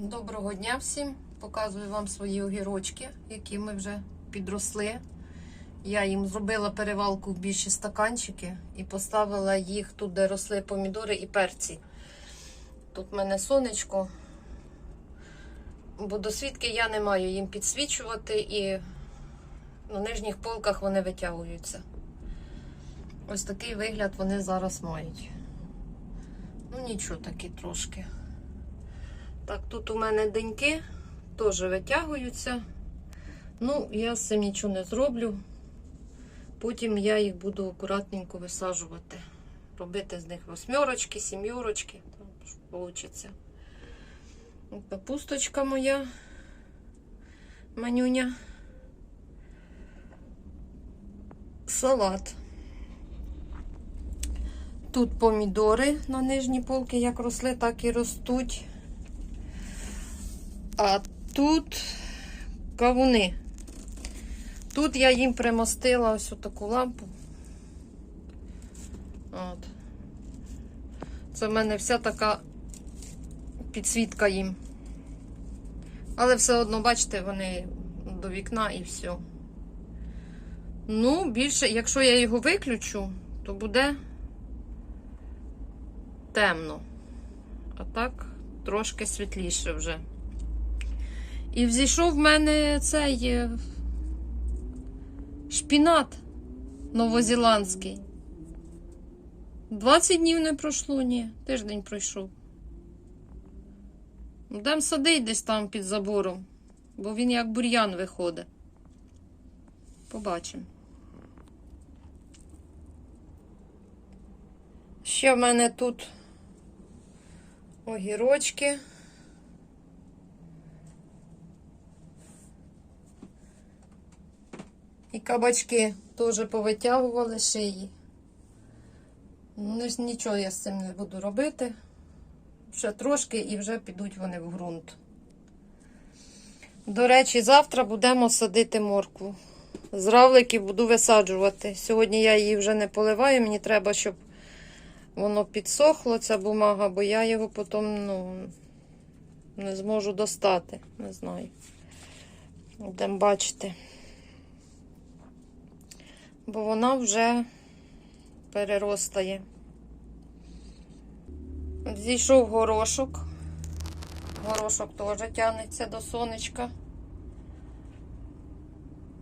Доброго дня всім! Показую вам свої огірочки, які ми вже підросли. Я їм зробила перевалку в більші стаканчики і поставила їх тут, де росли помідори і перці. Тут в мене сонечко, бо до свідки я не маю їм підсвічувати і на нижніх полках вони витягуються. Ось такий вигляд вони зараз мають. Ну, нічого такі трошки. Так, тут у мене деньки теж витягуються. Ну, я з цим нічого не зроблю. Потім я їх буду акуратненько висаджувати. Робити з них восьмерочки, сім'yorочки. Вийде. Капусточка моя манюня. Салат. Тут помідори на нижній полки, як росли, так і ростуть. А тут кавуни. Тут я їм примостила ось таку лампу. От. Це в мене вся така підсвітка їм. Але все одно, бачите, вони до вікна і все. Ну, більше, якщо я його виключу, то буде темно. А так, трошки світліше вже. І взійшов в мене цей е, шпінат новозіландський. 20 днів не пройшло, ні, тиждень пройшов. Дам садить десь там під забором, бо він як бур'ян виходить. Побачимо. Ще в мене тут огірочки. Кабачки теж повитягували шиї. Ну, нічого я з цим не буду робити. Ще трошки і вже підуть вони в ґрунт. До речі, завтра будемо садити моркву. З равликів буду висаджувати. Сьогодні я її вже не поливаю, мені треба, щоб воно підсохло, ця бумага, бо я його потім ну, не зможу достати. Не знаю. Будемо бачити бо вона вже переростає. Зійшов горошок. Горошок теж тягнеться до сонечка.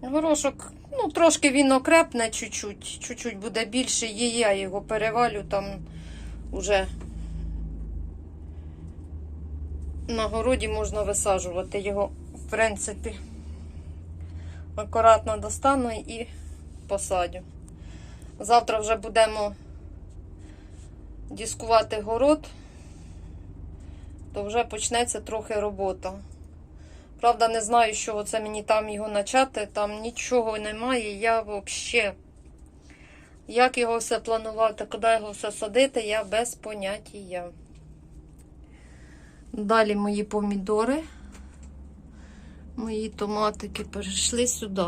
Горошок, ну, трошки він окрепне чуть-чуть, чуть-чуть буде більше, є я його перевалю там уже на городі можна висаджувати його, в принципі. Акуратно достану і посадю. Завтра вже будемо дискувати город, то вже почнеться трохи робота. Правда, не знаю, що це мені там його почати, там нічого немає. Я взагалі, як його все планувати, куди його все садити, я без поняття. Далі мої помідори, мої томатики перейшли сюди.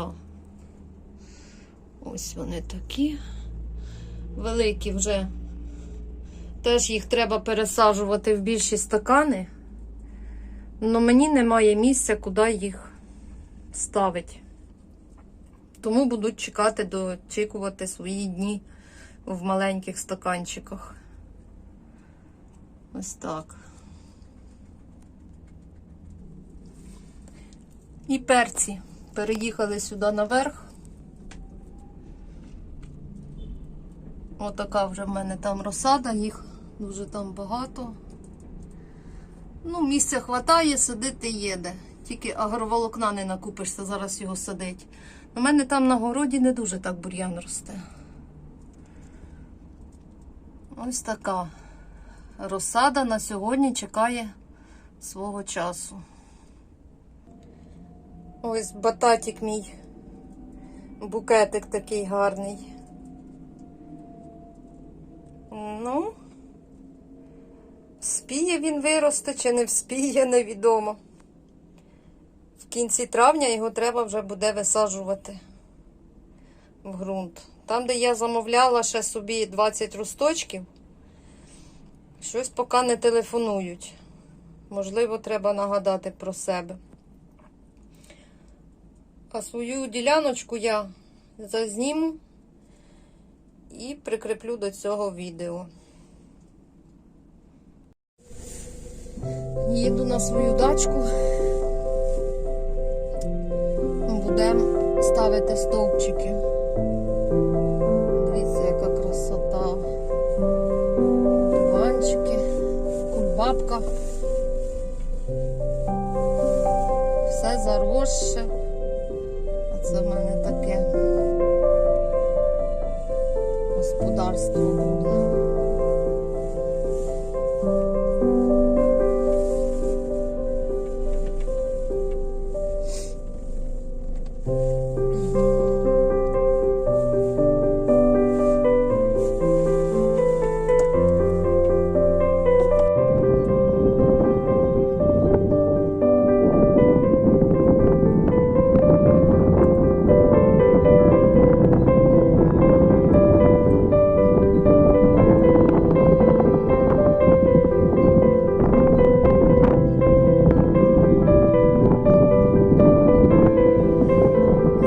Ось вони такі. Великі вже. Теж їх треба пересаджувати в більші стакани. Але мені немає місця, куди їх ставити. Тому будуть чекати, дочікувати свої дні в маленьких стаканчиках. Ось так. І перці переїхали сюди наверх. Отака вже в мене там розсада, їх дуже там багато. Ну, місця хватає, садити їде. Тільки агроволокна не накупишся, зараз його садить. У мене там на городі не дуже так бур'ян росте. Ось така розсада на сьогодні чекає свого часу. Ось бататик мій, букетик такий гарний. Ну, вспіє він виросте чи не вспіє, невідомо. В кінці травня його треба вже буде висаджувати в ґрунт. Там, де я замовляла ще собі 20 росточків, щось поки не телефонують. Можливо, треба нагадати про себе. А свою діляночку я зазніму і прикріплю до цього відео. Їду на свою дачку. Будемо ставити стовпчики. Дивіться, яка красота. Диванчики, кульбабка. Все заросше. А це в мене таке господарство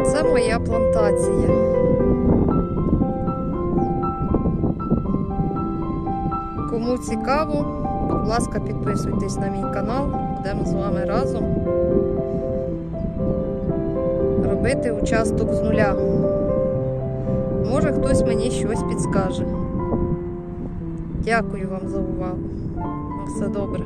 Це моя плантація. Кому цікаво, будь ласка, підписуйтесь на мій канал. Будемо з вами разом робити участок з нуля. Може хтось мені щось підскаже. Дякую вам за увагу. Все добре.